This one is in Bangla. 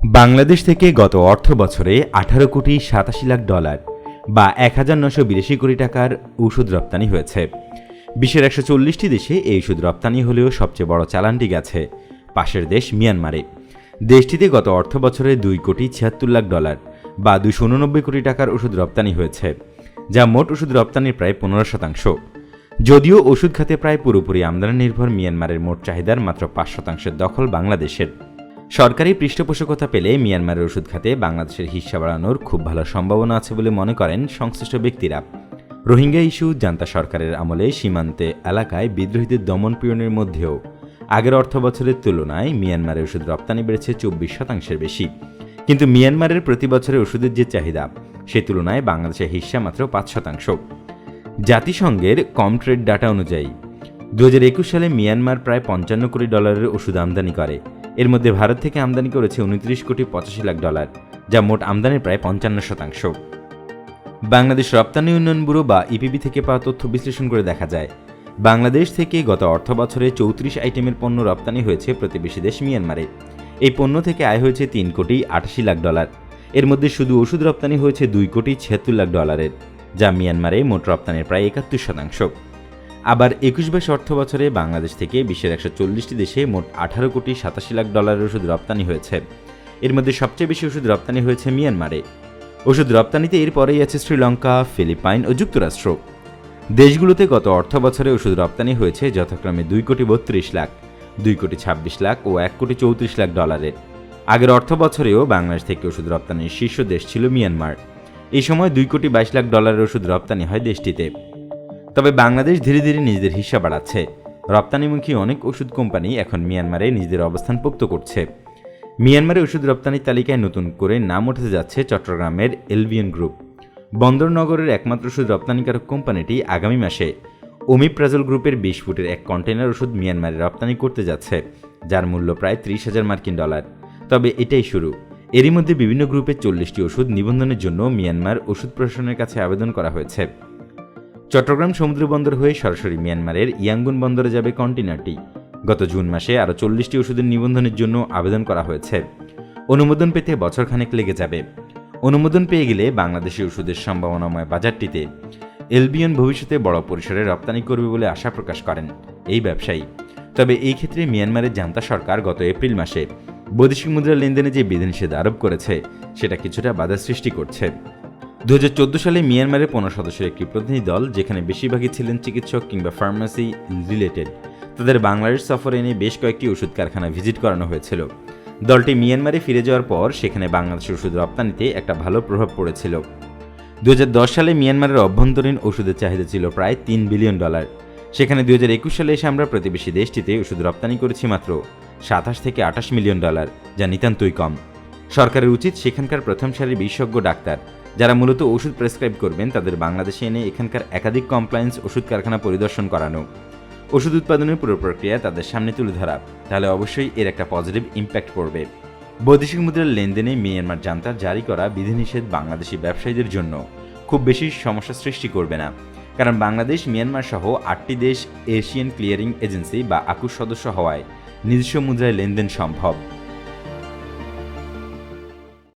বাংলাদেশ থেকে গত অর্থ বছরে আঠারো কোটি সাতাশি লাখ ডলার বা এক হাজার নশো বিরাশি কোটি টাকার ওষুধ রপ্তানি হয়েছে। বিশ্বের একশো চল্লিশটি দেশে এই ওষুধ রপ্তানি হলেও সবচেয়ে বড় চালানটি গেছে পাশের দেশ মিয়ানমারে। দেশটিতে গত অর্থ বছরে দুই কোটি ছিয়াত্তর লাখ ডলার বা দুশো উননব্বই কোটি টাকার ওষুধ রপ্তানি হয়েছে, যা মোট ওষুধ রপ্তানির প্রায় পনেরো শতাংশ। যদিও ওষুধ খাতে প্রায় পুরোপুরি আমদানি নির্ভর মিয়ানমারের মোট চাহিদার মাত্র পাঁচ শতাংশের দখল বাংলাদেশের। সরকারি পৃষ্ঠপোষকতা পেলে মিয়ানমারের ওষুধ খাতে বাংলাদেশের হিস্সা বাড়ানোর খুব ভালো সম্ভাবনা আছে বলে মনে করেন সংশ্লিষ্ট ব্যক্তিরা। রোহিঙ্গা ইস্যু জান্তা সরকারের আমলে সীমান্তে এলাকায় বিদ্রোহীদের দমন পীড়নের মধ্যেও আগের অর্থ বছরের তুলনায় মিয়ানমারের ওষুধ রপ্তানি বেড়েছে চব্বিশ শতাংশের বেশি। কিন্তু মিয়ানমারের প্রতি বছরের ওষুধের যে চাহিদা, সে তুলনায় বাংলাদেশের হিস্সা মাত্র পাঁচ শতাংশ। জাতিসংঘের কম ট্রেড ডাটা অনুযায়ী দু হাজার একুশ সালে মিয়ানমার প্রায় পঞ্চান্ন কোটি ডলারের ওষুধ আমদানি করে। এর মধ্যে ভারত থেকে আমদানি করেছে উনত্রিশ কোটি পঁচাশি লাখ ডলার, যা মোট আমদানির প্রায় পঞ্চান্ন শতাংশ। বাংলাদেশ রপ্তানি উন্নয়ন ব্যুরো বা ইপিবি থেকে পাওয়া তথ্য বিশ্লেষণ করে দেখা যায়, বাংলাদেশ থেকে গত অর্থ বছরে চৌত্রিশ আইটেমের পণ্য রপ্তানি হয়েছে প্রতিবেশী দেশ মিয়ানমারে। এই পণ্য থেকে আয় হয়েছে তিন কোটি আটাশি লাখ ডলার। এর মধ্যে শুধু ওষুধ রপ্তানি হয়েছে দুই কোটি ছিয়াত্তর লাখ ডলারের, যা মিয়ানমারে মোট রপ্তানির প্রায় একাত্তর শতাংশ। আবার একুশ বাইশ অর্থ বছরে বাংলাদেশ থেকে বিশ্বের একশো চল্লিশটি দেশে মোট আঠারো কোটি সাতাশি লাখ ডলারের ওষুধ রপ্তানি হয়েছে। এর মধ্যে সবচেয়ে বেশি ওষুধ রপ্তানি হয়েছে মিয়ানমারে। ওষুধ রপ্তানিতে এরপরেই আছে শ্রীলঙ্কা, ফিলিপাইন ও যুক্তরাষ্ট্র। দেশগুলোতে গত অর্থ বছরে ওষুধ রপ্তানি হয়েছে যথাক্রমে দুই কোটি বত্রিশ লাখ, দুই কোটি ছাব্বিশ লাখ ও এক কোটি চৌত্রিশ লাখ ডলারের। আগের অর্থ বছরেও বাংলাদেশ থেকে ওষুধ রপ্তানির শীর্ষ দেশ ছিল মিয়ানমার। এই সময় দুই কোটি বাইশ লাখ ডলারের ওষুধ রপ্তানি হয় দেশটিতে। তবে বাংলাদেশ ধীরে ধীরে নিজেদের হিস্সা বাড়াচ্ছে। রপ্তানিমুখী অনেক ওষুধ কোম্পানি এখন মিয়ানমারে নিজেদের অবস্থান পোক্ত করছে। মিয়ানমারে ওষুধ রপ্তানির তালিকায় নতুন করে নাম উঠতে যাচ্ছে চট্টগ্রামের এলভিএন গ্রুপ। বন্দরনগরের একমাত্র ওষুধ রপ্তানিকারক কোম্পানিটি আগামী মাসে ওমিপ্রাজল গ্রুপের বিশ ফুটের এক কন্টেনার ওষুধ মিয়ানমারে রপ্তানি করতে যাচ্ছে, যার মূল্য প্রায় ত্রিশ হাজার মার্কিন ডলার। তবে এটাই শুরু। এরই মধ্যে বিভিন্ন গ্রুপের চল্লিশটি ওষুধ নিবন্ধনের জন্য মিয়ানমার ওষুধ প্রশাসনের কাছে আবেদন করা হয়েছে। চট্টগ্রাম সমুদ্র বন্দর হয়ে সরাসরি মিয়ানমারের ইয়াঙ্গুন বন্দরে যাবে কন্টেনারটি গত জুন মাসে আরও চল্লিশটি ওষুধের নিবন্ধনের জন্য আবেদন করা হয়েছে। অনুমোদন পেতে বছরখানেক লেগে যাবে। অনুমোদন পেয়ে গেলে বাংলাদেশি ওষুধের সম্ভাবনাময় বাজারটিতে এলবিয়ন ভবিষ্যতে বড় পরিসরে রপ্তানি করবে বলে আশা প্রকাশ করেন এই ব্যবসায়ী। তবে এই ক্ষেত্রে মিয়ানমারের জান্তা সরকার গত এপ্রিল মাসে বৈদেশিক মুদ্রা লেনদেনে যে বিধিনিষেধ আরোপ করেছে, সেটা কিছুটা বাধা সৃষ্টি করছে। দুই হাজার চোদ্দ সালে মিয়ানমারের পনেরো সদস্যের একটি প্রতিনিধি দল, যেখানে বেশিরভাগই ছিলেন চিকিৎসক কিংবা ফার্মাসি রিলেটেড, তাদের বাংলাদেশ সফরে এনে বেশ কয়েকটি ওষুধ কারখানা ভিজিট করানো হয়েছিল। দলটি মিয়ানমারে ফিরে যাওয়ার পর সেখানে বাংলাদেশের ওষুধ রপ্তানিতে একটা ভালো প্রভাব পড়েছিল। দুই হাজার দশ সালে মিয়ানমারের অভ্যন্তরীণ ওষুধের চাহিদা ছিল প্রায় তিন বিলিয়ন ডলার। সেখানে দুই হাজার একুশ সালে এসে আমরা প্রতিবেশী দেশটিতে ওষুধ রপ্তানি করেছি মাত্র সাতাশ থেকে আঠাশ মিলিয়ন ডলার, যা নিতান্তই কম। সরকারের উচিত সেখানকার প্রথম সারির বিশেষজ্ঞ ডাক্তার যারা মূলত ওষুধ প্রেসক্রাইব করবেন, তাদের বাংলাদেশে এনে এখানকার একাধিক কমপ্লায়েন্স ওষুধ কারখানা পরিদর্শন করানো। ওষুধ উৎপাদনের পুরো প্রক্রিয়া তাদের সামনে তুলে ধরা, তাহলে অবশ্যই এর একটা পজিটিভ ইম্প্যাক্ট পড়বে। বৈদেশিক মুদ্রার লেনদেনে মিয়ানমার জান্তার জারি করা বিধিনিষেধ বাংলাদেশি ব্যবসায়ীদের জন্য খুব বেশি সমস্যা সৃষ্টি করবে না। কারণ বাংলাদেশ, মিয়ানমার সহ আটটি দেশ এশিয়ান ক্লিয়ারিং এজেন্সি বা আকুশ সদস্য হওয়ায় নিজস্ব মুদ্রায় লেনদেন সম্ভব।